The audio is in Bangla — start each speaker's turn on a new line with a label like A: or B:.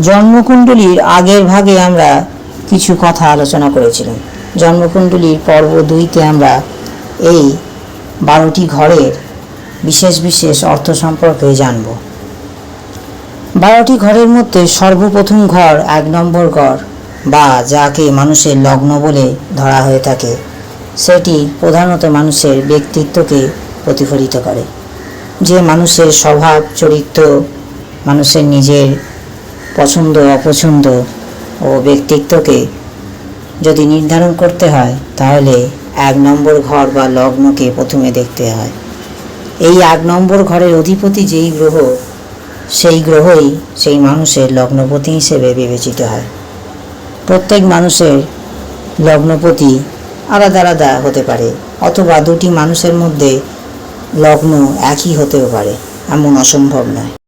A: জন্মকুণ্ডলীর আগের ভাগে আমরা কিছু কথা আলোচনা করেছিলাম। জন্মকুণ্ডলীর পর্ব দুইতে আমরা এই বারোটি ঘরের বিশেষ বিশেষ অর্থ সম্পর্কে জানব। বারোটি ঘরের মধ্যে সর্বপ্রথম ঘর এক নম্বর ঘর বা যাকে মানুষের লগ্ন বলে ধরা হয়ে থাকে, সেটি প্রধানত মানুষের ব্যক্তিত্বকে প্রতিফলিত করে। যে মানুষের স্বভাব, চরিত্র, মানুষের নিজের পছন্দ, অপছন্দ ও ব্যক্তিত্বকে যদি নির্ধারণ করতে হয়, তাহলে এক নম্বর ঘর বা লগ্নকে প্রথমে দেখতে হয়। এই এক নম্বর ঘরের অধিপতি যেই গ্রহ, সেই গ্রহই সেই মানুষের লগ্নপতি হিসেবে বিবেচিত হয়। প্রত্যেক মানুষের লগ্নপতি আলাদা আলাদা হতে পারে, অথবা দুটি মানুষের মধ্যে লগ্ন একই হতেও পারে, এমন অসম্ভব নয়।